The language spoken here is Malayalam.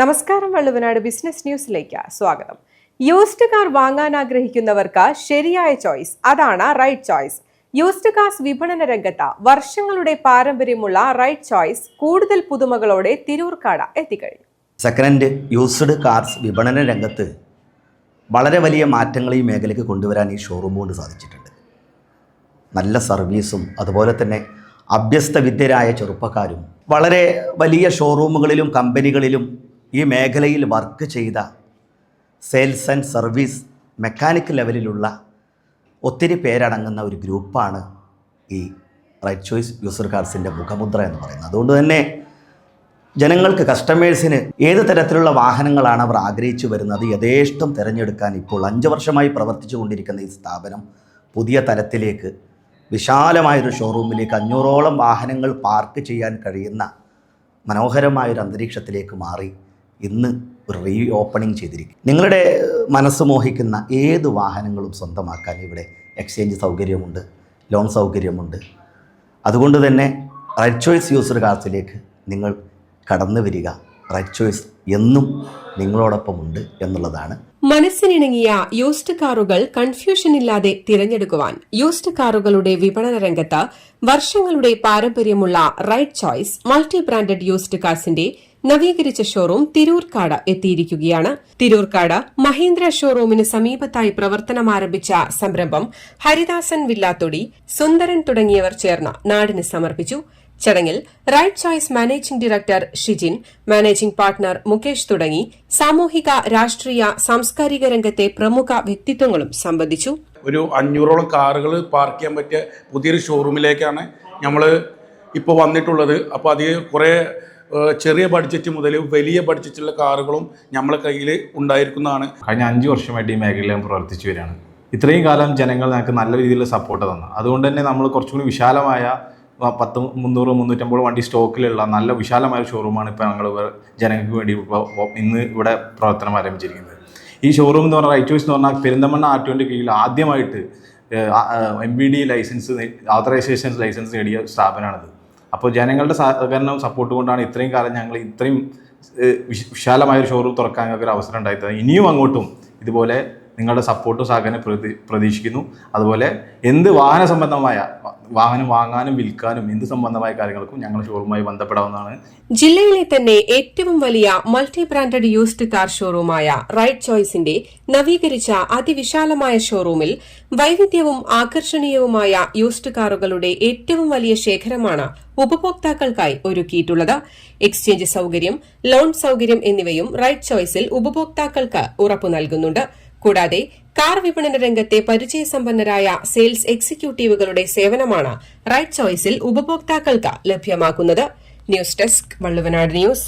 നമസ്കാരം വള്ളുവനാട് ബിസിനസ് ന്യൂസിലേക്ക് സ്വാഗതം. യൂസ്ഡ് കാർ വാങ്ങാൻ ആഗ്രഹിക്കുന്നവർക്ക് ശരിയായ ചോയ്സ് അതാണ് റൈറ്റ് ചോയ്സ്. യൂസ്ഡ് കാർസ് വിപണന രംഗത്ത് വർഷങ്ങളുടെ പാരമ്പര്യമുള്ള റൈറ്റ് ചോയ്സ് കൂടുതൽ പുതുമകളോടെ തിരൂർക്കാട് എത്തിക്കഴിഞ്ഞു. സെക്കൻഡ് യൂസ്ഡ് കാർസ് വിപണന രംഗത്ത് വളരെ വലിയ മാറ്റങ്ങൾ ഈ മേഖലയ്ക്ക് കൊണ്ടുവരാൻ ഈ ഷോറൂം കൊണ്ട് സാധിച്ചിട്ടുണ്ട്. നല്ല സർവീസും അതുപോലെ തന്നെ അഭ്യസ്ത വിദ്യരായ ചെറുപ്പക്കാരും വളരെ വലിയ ഷോറൂമുകളിലും കമ്പനികളിലും ഈ മേഖലയിൽ വർക്ക് ചെയ്ത സെയിൽസ് ആൻഡ് സർവീസ് മെക്കാനിക് ലെവലിലുള്ള ഒത്തിരി പേരടങ്ങുന്ന ഒരു ഗ്രൂപ്പാണ് ഈ റൈറ്റ് ചോയ്സ് യൂസർ കാർഡ്സിന്റെ മുഖമുദ്ര എന്ന് പറയുന്നത്. അതുകൊണ്ട് തന്നെ ജനങ്ങൾക്ക് കസ്റ്റമേഴ്സിന് ഏത് തരത്തിലുള്ള വാഹനങ്ങളാണ് അവർ ആഗ്രഹിച്ചു വരുന്നത് യഥേഷ്ടം തിരഞ്ഞെടുക്കാൻ ഇപ്പോൾ അഞ്ച് വർഷമായി പ്രവർത്തിച്ചു കൊണ്ടിരിക്കുന്ന ഈ സ്ഥാപനം പുതിയ തലത്തിലേക്ക് വിശാലമായൊരു ഷോറൂമിലേക്ക് അഞ്ഞൂറോളം വാഹനങ്ങൾ പാർക്ക് ചെയ്യാൻ കഴിയുന്ന മനോഹരമായൊരു അന്തരീക്ഷത്തിലേക്ക് മാറി. ഇന്ന് ഒരു റീ ഓപ്പണിംഗ് ചെയ്തിരിക്കും. നിങ്ങളുടെ മനസ്സ് മോഹിക്കുന്ന ഏത് വാഹനങ്ങളും സ്വന്തമാക്കാൻ ഇവിടെ എക്സ്ചേഞ്ച് സൗകര്യമുണ്ട് ലോൺ സൗകര്യമുണ്ട്. അതുകൊണ്ട് തന്നെ റൈറ്റ് ചോയ്സ് യൂസർ കാർസിലേക്ക് നിങ്ങൾ കടന്നു വരിക. റൈറ്റ് ചോയ്സ് എന്നും നിങ്ങളോടൊപ്പമുണ്ട് എന്നുള്ളതാണ്. മനസ്സിനിണങ്ങിയ യൂസ്ഡ് കാറുകൾ കൺഫ്യൂഷൻ ഇല്ലാതെ തിരഞ്ഞെടുക്കുവാൻ യൂസ്ഡ് കാറുകളുടെ വിപണന രംഗത്ത് വർഷങ്ങളുടെ പാരമ്പര്യമുള്ള right choice multi branded used കാർസിന്റെ നവീകരിച്ച ഷോറൂം തിരൂർക്കാട് എത്തിയിരിക്കുകയാണ്. തിരൂർക്കാട് മഹീന്ദ്ര ഷോറൂമിന് സമീപത്തായി പ്രവർത്തനം ആരംഭിച്ച സംരംഭം ഹരിദാസൻ വില്ലാത്തൊടി സുന്ദരൻ തുടങ്ങിയവർ ചേർന്ന് നാടിന് സമർപ്പിച്ചു. ചടങ്ങിൽ right choice managing director Shijin managing partner Mukesh തുടങ്ങി സാമൂഹിക രാഷ്ട്രീയ സാംസ്കാരിക രംഗത്തെ പ്രമുഖ വ്യക്തിത്വങ്ങളും സംബന്ധിച്ചു. ഒരു അഞ്ഞൂറോളം കാറുകൾ പാർക്ക് ചെയ്യാൻ പറ്റിയ പുതിയൊരു ഷോറൂമിലേക്കാണ് നമ്മൾ ഇപ്പോൾ വന്നിട്ടുള്ളത്. അപ്പോൾ അത് കുറേ ചെറിയ ബഡ്ജറ്റ് മുതൽ വലിയ ബഡ്ജറ്റുള്ള കാറുകളും നമ്മളെ കയ്യിൽ ഉണ്ടായിരിക്കുന്നതാണ്. കഴിഞ്ഞ അഞ്ച് വർഷമായിട്ട് ഈ മേഖലയിൽ ഞാൻ പ്രവർത്തിച്ചു വരികയാണ്. ഇത്രയും കാലം ജനങ്ങൾ ഞങ്ങൾക്ക് നല്ല രീതിയിലുള്ള സപ്പോർട്ട് തന്നു. അതുകൊണ്ട് തന്നെ നമ്മൾ കുറച്ചുകൂടി വിശാലമായ പത്ത് മുന്നൂറ് മുന്നൂറ്റമ്പത് വണ്ടി സ്റ്റോക്കിലുള്ള നല്ല വിശാലമായ ഷോറൂമാണ് ഇപ്പോൾ ഞങ്ങൾ ജനങ്ങൾക്ക് വേണ്ടി ഇന്ന് ഇവിടെ പ്രവർത്തനം ആരംഭിച്ചിരിക്കുന്നത്. ഈ ഷോറൂം എന്ന് പറഞ്ഞാൽ റൈറ്റ് ചോയ്സ് എന്ന് പറഞ്ഞാൽ പെരിന്തമണ്ണ ആർ ട്വന്റി കീഴിൽ ആദ്യമായിട്ട് M B D licence authorisation licence നേടിയ സ്ഥാപനമാണിത്. അപ്പോൾ ജനങ്ങളുടെ സഹകരണം സപ്പോർട്ട് കൊണ്ടാണ് ഇത്രയും കാലം ഞങ്ങൾ ഇത്രയും വിശാലമായ ഒരു ഷോറൂം തുറക്കാൻ ഒരു അവസരം ഉണ്ടായിത്തത്. ഇനിയും അങ്ങോട്ടും ഇതുപോലെ നിങ്ങളുടെ സപ്പോർട്ടും സഹകരണം പ്രതീക്ഷിക്കുന്നു. അതുപോലെ എന്ത് വാഹന സംബന്ധമായ വാഹനം വാങ്ങാനും വിൽക്കാനും എന്ത് സംബന്ധമായ കാര്യങ്ങൾക്കും ഞങ്ങൾ ഷോറൂമായി ബന്ധപ്പെടാവുന്നതാണ്. ജില്ലയിലെ തന്നെ ഏറ്റവും വലിയ മൾട്ടി ബ്രാൻഡഡ് യൂസ്ഡ് കാർ ഷോറൂമായ റൈറ്റ് ചോയ്സിന്റെ നവീകരിച്ച അതിവിശാലമായ ഷോറൂമിൽ വൈവിധ്യവും ആകർഷണീയവുമായ യൂസ്ഡ് കാറുകളുടെ ഏറ്റവും വലിയ ശേഖരമാണ് ഉപഭോക്താക്കൾക്കായി ഒരുക്കിയിട്ടുള്ളത്. എക്സ്ചേഞ്ച് സൌകര്യം ലോൺ സൌകര്യം എന്നിവയും റൈറ്റ് ചോയ്സിൽ ഉപഭോക്താക്കൾക്ക് ഉറപ്പു നൽകുന്നുണ്ട്. കൂടാതെ കാർ വിപണന രംഗത്തെ പരിചയസമ്പന്നരായ സെയിൽസ് എക്സിക്യൂട്ടീവുകളുടെ സേവനമാണ് റൈറ്റ് ചോയ്സിൽ ഉപഭോക്താക്കൾക്ക് ലഭ്യമാക്കുന്നത്. News desk Valluvanad news.